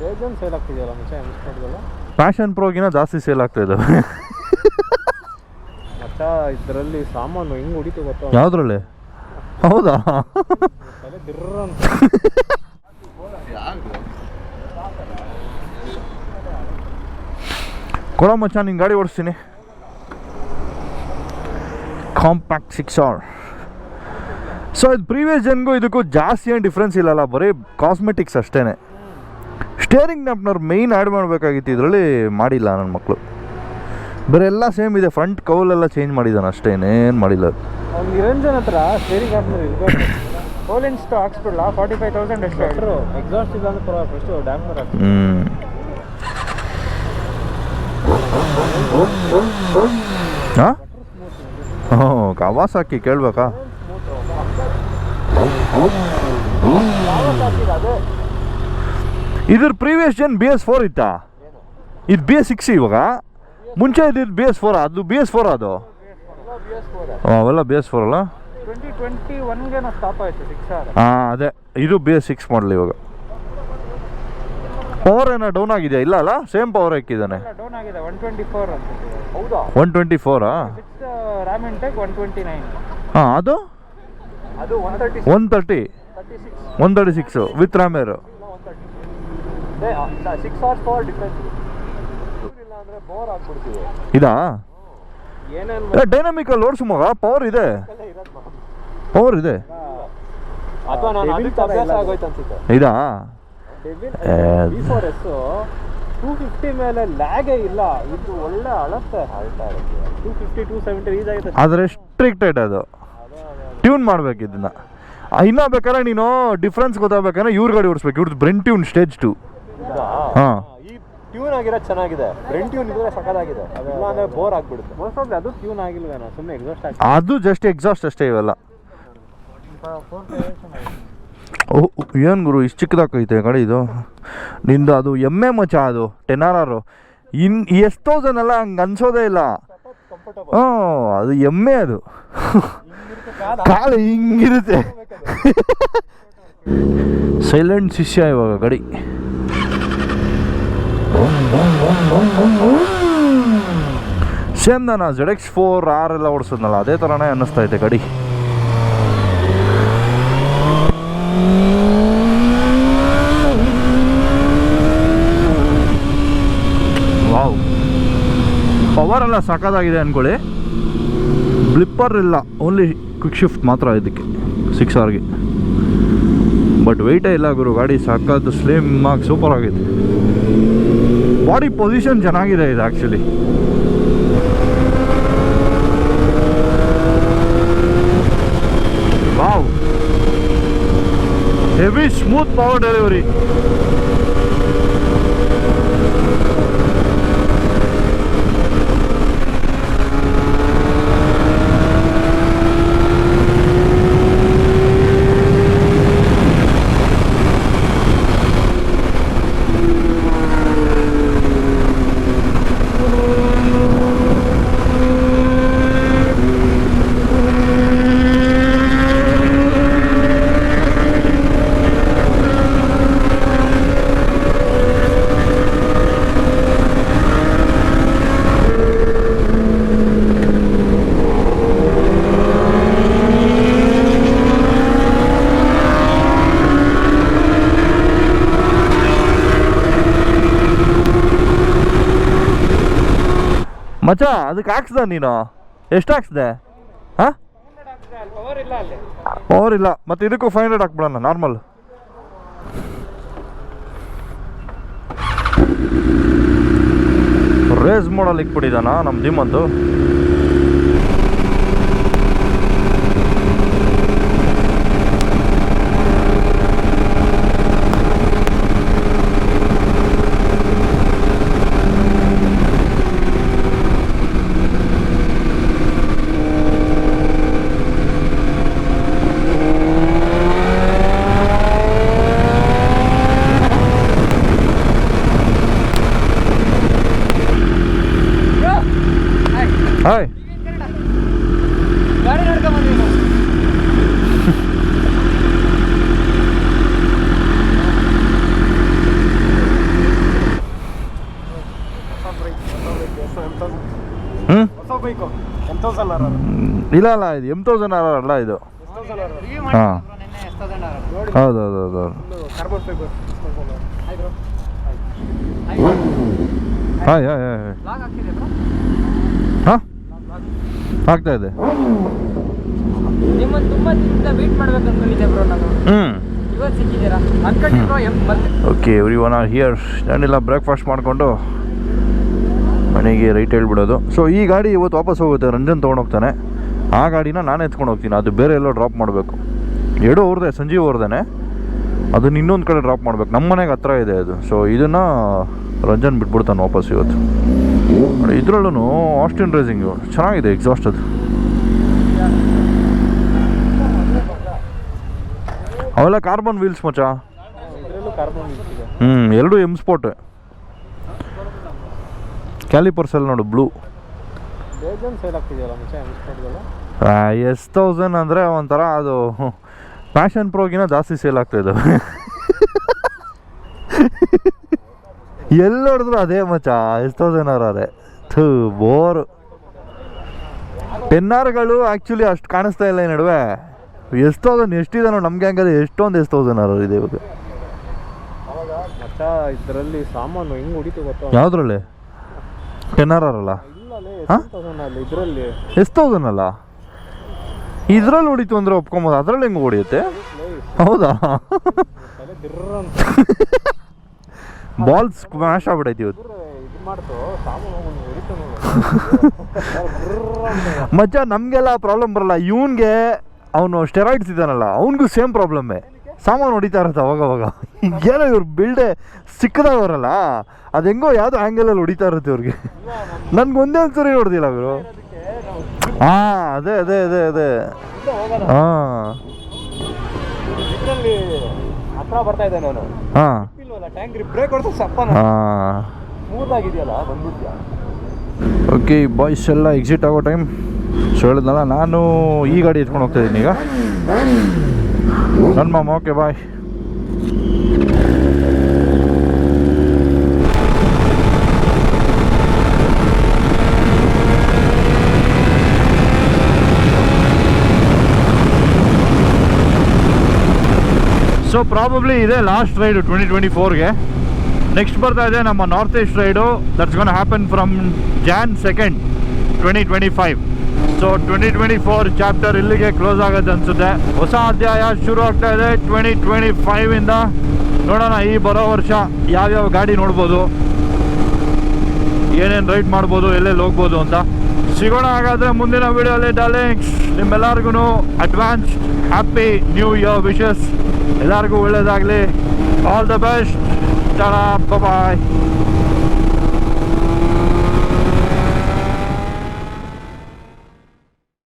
ಬೇಜಾನ್ sale ಆಗ್ತಿದೆಯಲ್ಲ passion ಪ್ರೋಗಿನ ಜಾಸ್ತಿ sale ಆಗ್ತಾ ಇದ್ದಾವೆ ಮಚ್ಚ ಇದರಲ್ಲಿ ಸಾಮಾನು ಹೆಂಗ್ ಹೊಡಿತು ಗೊತ್ತಾ? ಯಾವ್ದ್ರಲ್ಲಿ? ಹೌದಾ? ತಲೆ ದಿರ್ರ ಅಂತ ಕೊಡ ಮಚ್ಚ ಗಾಡಿ ಓಡಿಸ್ತೀನಿ. ಕಾಂಪ್ಯಾಕ್ಟ್ ಸಿಕ್ಸ್ ಆರ್ ಸೊ ಇದು ಪ್ರೀವಿಯಸ್ ಜನ್ಗೂ ಇದಕ್ಕೂ ಜಾಸ್ತಿ ಏನು ಡಿಫ್ರೆನ್ಸ್ ಇಲ್ಲಲ್ಲ ಬರೀ ಕಾಸ್ಮೆಟಿಕ್ಸ್ ಅಷ್ಟೇ ಸ್ಟೇರಿಂಗ್ ನಪ್ನವ್ರು ಮೇಯ್ನ್ ಆ್ಯಡ್ ಮಾಡಬೇಕಾಗಿತ್ತು ಇದರಲ್ಲಿ ಮಾಡಿಲ್ಲ ನನ್ನ ಮಕ್ಕಳು ಬೇರೆ ಎಲ್ಲ ಸೇಮ್ ಇದೆ ಫ್ರಂಟ್ ಕೌಲೆಲ್ಲ ಚೇಂಜ್ ಮಾಡಿದ್ದಾನೆ ಅಷ್ಟೇ ಏನೇನು ಮಾಡಿಲ್ಲ. ನಿರಂಜನ್ ಹತ್ರ ಸ್ಟೇರಿಂಗ್ ಹಾಕ್ತಾರೆ ಇರ್ಬೇಕು ರೋಲೆನ್ಸ್ ಹಾಕ್ಸ್ಬಿಡ್ಲಾ? ಫಾರ್ಟಿ ಫೈವ್ ತೌಸಂಡ್ ಎಷ್ಟು ಎಕ್ಸಾಸ್ಟ್ ಇಲ್ಲ ಅಂದ್ರೆ ಪರವಾಗಿಲ್ಲ ಫಸ್ಟು ಡ್ಯಾಮ್ನರ್ ಹಾಕಿ ಹ್ಞೂ ಹಾಂ? ಹ್ಞೂ ಕವಾಸಾಕಿ ಕೇಳ್ಬೇಕಾ? ಇದ್ರ previous gen B S four ಇತ್ತಾ? ಇದು ಬಿ ಎಸ್ ಸಿಕ್ಸ್ ಇವಾಗ? ಮುಂಚೆ ಇದ್ದಿದ್ದು ಬಿ ಎಸ್ ಫೋರ್ ಅದು ಬಿ ಎಸ್ ಫೋರ್ ಅದು? ಅವೆಲ್ಲ ಬಿ ಎಸ್ ಫೋರ್ ಅಲ್ಲ? ಹಾಂ ಅದೇ. ಇದು ಬಿ ಎಸ್ ಸಿಕ್ಸ್ ಮಾಡಲಿ ಇವಾಗ. ಪವರ್ ಏನೋ ಡೌನ್ ಆಗಿದೆಯಾ? ಇಲ್ಲ ಅಲ್ಲ? ಸೇಮ್ ಪವರ್ ಹಾಕಿದ್ದಾನೆ. ಡೌನ್ ಆಗಿದೆ ಒನ್ ಟ್ವೆಂಟಿ ಫೋರ್ ಹಾಂ ಅದು? ಅದು one thirty one thirty six with thirty six hours power difference ಇಲ್ಲ ಅಂದ್ರೆ ಬೋರ್ ಆಗ್ಬಿಡ್ತೀವಿ ಇದಾ? ಏನೇನು ಡೈನಾಮಿಕ್ ಲೋಡ್ ಮಗ ಪವರ್ ಇದೆ. ಪವರ್ ಇದೆ. ಅಥವಾ ನಾನು ಅದಕ್ಕೆ ಅಭ್ಯಾಸ ಆಗೋಯ್ತು ಅನ್ಸುತ್ತೆ. ಇದಾ? ಟೂ ಫಿಫ್ಟಿ ಮೇಲೆ ಲ್ಯಾಗೇ ಇಲ್ಲ. ಇದು ಒಳ್ಳೆ ಅಳತ್ತೆ ಅಳ್ತಾ ಇರುತ್ತೆ ಟೂ ಫಿಫ್ಟಿ ಟೂ ಸೆವೆಂಟಿ ರೀಸ್ ಆಗುತ್ತೆ. ಆದರೆ ಸ್ಟ್ರಿಕ್ಟೆಡ್ ಅದು. ಟ್ಯೂನ್ ಮಾಡ್ಬೇಕು ಇದನ್ನ ಇನ್ನ ಬೇಕಾದ್ರೆ ನೀನು ಡಿಫ್ರೆನ್ಸ್ ಗೊತ್ತಾಗ್ಬೇಕಾದ್ರೆ ಇವ್ರ ಗಾಡಿ ಓಡಿಸ್ಬೇಕು. ಇವ್ರದ್ದು ಬ್ರೆನ್ ಟ್ಯೂನ್ ಸ್ಟೇಜ್ ಟು ಹಾಂ. ಈ ಟ್ಯೂನ್ ಆಗಿರೋ ಚೆನ್ನಾಗಿದೆ. ಬ್ರೆಂಟ್ ಟ್ಯೂನ್ ಇದ್ರೆ ಸಕ್ಕದಾಗಿದೆ ಇಲ್ಲ ಅಂದ್ರೆ ಬೋರ್ ಆಗ್ಬಿಡುತ್ತೆ. ಮೋಸ್ಟ್ ಆಫ್ ಅದು ಟ್ಯೂನ್ ಆಗಿಲ್ವೇನೋ ಸುಮ್ಮನೆ ಎಕ್ಸಾಸ್ಟ್ ಆಗಿ ಅದು ಜಸ್ಟ್ ಎಕ್ಸಾಸ್ಟ್ ಅಷ್ಟೇ ಇವೆಲ್ಲ. ಓ ಏನು ಗುರು ಇಷ್ಟು ಚಿಕ್ಕದಾಗೈತೆ ಕಡೆ ಇದು? ನಿಂದು ಅದು ಎಮ್ಮೆ ಮಚ ಅದು ಟೆನ್ ಆರ್ ಆರು ಇನ್ ಎಷ್ಟು ತೌಸಂಡ್ ಎಲ್ಲ ಹಂಗೆ ಅನ್ಸೋದೇ ಇಲ್ಲ. ಹ್ಞೂ ಅದು ಎಮ್ಮೆ ಅದು. ಕಾಲು ಹಿಂಗಿರುತ್ತೆ. ಸೈಲೆಂಟ್ ಶಿಷ್ಯ ಇವಾಗ ಗಾಡಿ. ಸೇಮ್ ನಾನು ಜೆಡ್ ಎಕ್ಸ್ ಫೋರ್ ಆರ್ ಎಲ್ಲ ಓಡಿಸೋದ್ನಲ್ಲ, ಅದೇ ಥರನೇ ಅನ್ನಿಸ್ತಾ ಇದೆ ಗಾಡಿ. ವಾವ್. ಪವರ್ ಎಲ್ಲ ಸಾಕಾಗಿದೆ ಅಂದ್ಕೊಳ್ಳಿ ಬ್ಲಿಪ್ಪರ್ ಇಲ್ಲ ಓನ್ಲಿ ಕ್ವಿಕ್ ಶಿಫ್ಟ್ ಮಾತ್ರ ಇದಕ್ಕೆ ಸಿಕ್ಸ್ ಅವರ್ಗೆ ಬಟ್ ವೆಯ್ಟೇ ಇಲ್ಲ ಗುರು, ಗಾಡಿ ಸಾಕಾದ ಸ್ಲಿಮ್ ಆಗಿ ಸೂಪರ್ ಆಗಿದೆ. ಬಾಡಿ ಪೊಸಿಷನ್ ಚೆನ್ನಾಗಿದೆ ಇದು actually wow heavy smooth power delivery ಮಚ್ಚ, ಅದಕ್ಕೆ ಹಾಕ್ಸ್ದ ನೀನು. ಎಷ್ಟು ಹಾಕ್ಸ್ದೆ? ಹಾಂ? ಪವರ್ ಇಲ್ಲ. ಮತ್ತೆ ಇದಕ್ಕೂ ಫೈವ್ ಹಂಡ್ರೆಡ್ ಹಾಕ್ಬಿಡೋಣ ನಾರ್ಮಲ್ ರೇಸ್ ಮಾಡಲ್ಲಿ ಇಕ್ಬಿಟ್ಟಿದ್ದಾನ ನಮ್ಮ ಜಿಮ್ಮಂತು ಹಾಯ್ ಇಲ್ಲ ಅಲ್ಲ ಇದು ಎಂ ತೌಸಂಡ್ ಆರ್ ಅಲ್ಲ ಇದು. ಹಾಂ. ಹೌದು ಹೌದು ಹೌದು ಹಾಯ್ ಹಾಂ ಆಗ್ತಾ ಇದೆ. ಹ್ಞೂ okay everyone are here ನಾನೆಲ್ಲ ಬ್ರೇಕ್ಫಾಸ್ಟ್ ಮಾಡಿಕೊಂಡು. ಮನೆಗೆ ರೈಟ್ ಹೇಳ್ಬಿಡೋದು. ಸೊ ಈ ಗಾಡಿ ಇವತ್ತು ವಾಪಸ್ ಹೋಗುತ್ತೆ. ರಂಜನ್ ತೊಗೊಂಡೋಗ್ತಾನೆ ಆ ಗಾಡಿನ ನಾನು ಎತ್ಕೊಂಡು ಹೋಗ್ತೀನಿ. ಅದು ಬೇರೆ ಎಲ್ಲೋ ಡ್ರಾಪ್ ಮಾಡಬೇಕು. ಎರಡು ಅವ್ರದ್ದೇ ಸಂಜೀವ್ ಅವ್ರದ್ದೇ ಅದನ್ನ ಇನ್ನೊಂದು ಕಡೆ ಡ್ರಾಪ್ ಮಾಡ್ಬೇಕು. ನಮ್ಮ ಮನೆಗೆ ಹತ್ರ ಇದೆ ಅದು. ಸೊ ಇದನ್ನು ರಂಜನ್ ಬಿಟ್ಬಿಡ್ತಾನೆ ವಾಪಸ್ ಇವತ್ತು. ಇದ್ರಲ್ಲೂ ಆಸ್ಟಿನ್ ರೇಸಿಂಗು ಚೆನ್ನಾಗಿದೆ ಎಕ್ಸಾಸ್ಟ್ ಅದು. ಅವೆಲ್ಲ ಕಾರ್ಬನ್ ವೀಲ್ಸ್ ಮಚ್ಚ? ಹ್ಞೂ ಎರಡು ಎಂ ಸ್ಪೋರ್ಟ್ ಕ್ಯಾಲಿಪರ್ಸ್ ಎಲ್ಲ ನೋಡು ಬ್ಲೂ ಎಸ್ ತೌಸಂಡ್ ಅಂದರೆ ಒಂಥರ ಅದು ಪ್ಯಾಷನ್ ಪ್ರೋಗಿನ ಜಾಸ್ತಿ ಸೇಲ್ ಆಗ್ತಾ ಇದ್ದಾವೆ ಎಲ್ಲಿ ನೋಡಿದ್ರು ಅದೇ ಮಚ್ಚ ಎಸ್ ತೌಸಂಡ್ ಅವರೇ ಥೂ ಬೋರು ಟೆನ್ ಆರ್ಗಳು ಆ್ಯಕ್ಚುಲಿ ಅಷ್ಟು ಕಾಣಿಸ್ತಾ ಇಲ್ಲ ಈ ನಡುವೆ. ಎಸ್ ತೌಸಂಡ್ ಎಷ್ಟಿದೆ ನೋಡಿ ನಮ್ಗೆ ಗ್ಯಾಂಗಲ್ಲಿ ಎಷ್ಟೊಂದು ಎಸ್ ತೌಸಂಡ್ ಆರ್ ಇದೆ ಇವಾಗ. ಇದರಲ್ಲಿ ಸಾಮಾನು ಹೆಂಗ್ ಹೊಡಿತು ಗೊತ್ತಾ? ಯಾವುದ್ರಲ್ಲಿ? ಟೆನ್ ಆರ್ ಅಲ್ಲ ಹಾಂ? ಎಷ್ಟು ತೌಸಂಡ್ ಅಲ್ಲ? ಇದ್ರಲ್ಲಿ ಹೊಡಿತು ಅಂದ್ರೆ ಒಪ್ಕೊಂಬೋದು. ಅದ್ರಲ್ಲಿ ಹೆಂಗೆ ಹೊಡಿಯುತ್ತೆ? ಹೌದಾ? ಬಾಲ್ ಸ್ಮ್ಯಾಶ್ ಆಗ್ಬಿಟ್ಟೈತಿ ಇವತ್ತು. ಮಚ್ಚ, ನಮಗೆಲ್ಲ ಪ್ರಾಬ್ಲಮ್ ಬರಲ್ಲ. ಇವನ್ಗೆ ಅವನು ಸ್ಟೆರಾಯ್ಡ್ಸ್ ಇದ್ದಾನಲ್ಲ, ಅವನಿಗೂ ಸೇಮ್ ಪ್ರಾಬ್ಲಮ್ಮೇ ಸಾಮಾನು ಹೊಡಿತಾ ಇರುತ್ತೆ ಅವಾಗ ಅವಾಗ. ಏನೋ ಇವ್ರು ಬಿಲ್ಡೆ ಸಿಕ್ಕದವರಲ್ಲ. ಅದು ಹೆಂಗೋ ಯಾವುದೋ ಆ್ಯಂಗಲಲ್ಲಿ ಹೊಡಿತಾ ಇರುತ್ತೆ ಇವ್ರಿಗೆ. ನನ್ಗೆ ಒಂದೇ ಒಂದ್ಸರಿ ಹೊಡೆದಿಲ್ಲ ಅವರು ಹಾಂ ಅದೇ ಅದೇ ಅದೇ ಅದೇ. ಹಾಂ. ಹಾಂ. ಓಕೆ ಬಾಯ್ಸ್ ಎಲ್ಲ ಎಕ್ಸಿಟ್ ಆಗೋ ಟೈಮ್ ಸೊ ಹೇಳಿದ್ನಲ್ಲ ನಾನು ಈ ಗಾಡಿ ಎತ್ಕೊಂಡು ಹೋಗ್ತಾ ಇದ್ದೀನಿ ಈಗ. ನನ್ನ ಮಾಮ ಓಕೆ ಬಾಯ್ ಸೊ ಪ್ರಾಬಬ್ಲಿ ಇದೆ ಲಾಸ್ಟ್ ರೈಡು ಟ್ವೆಂಟಿ ಟ್ವೆಂಟಿ ಫೋರ್ಗೆ ನೆಕ್ಸ್ಟ್ ಬರ್ತಾ ಇದೆ ನಮ್ಮ north east ride that's gonna happen from Jan second twenty twenty five so twenty twenty four chapter ಇಲ್ಲಿಗೆ ಕ್ಲೋಸ್ ಆಗುತ್ತೆ ಅನಿಸುತ್ತೆ. ಹೊಸ ಅಧ್ಯಾಯ ಶುರು ಆಗ್ತಾ ಇದೆ. ಟ್ವೆಂಟಿ ಟ್ವೆಂಟಿ ಫೈವಿಂದ ನೋಡೋಣ, ಈ ಬರೋ ವರ್ಷ ಯಾವ್ಯಾವ ಗಾಡಿ ನೋಡ್ಬೋದು, ಏನೇನು ರೈಡ್ ಮಾಡ್ಬೋದು, ಎಲ್ಲೆಲ್ಲಿ ಹೋಗ್ಬೋದು ಅಂತ. ಸಿಗೋಣ ಹಾಗಾದ್ರೆ ಮುಂದಿನ ವೀಡಿಯೋಲಿ ಡಾರ್ಲಿಂಗ್ಸ್ ನಿಮ್ಮೆಲ್ಲರಿಗೂ advance happy new year wishes ಎಲ್ಲರಿಗೂ ಒಳ್ಳೇದಾಗಲಿ. All the best bye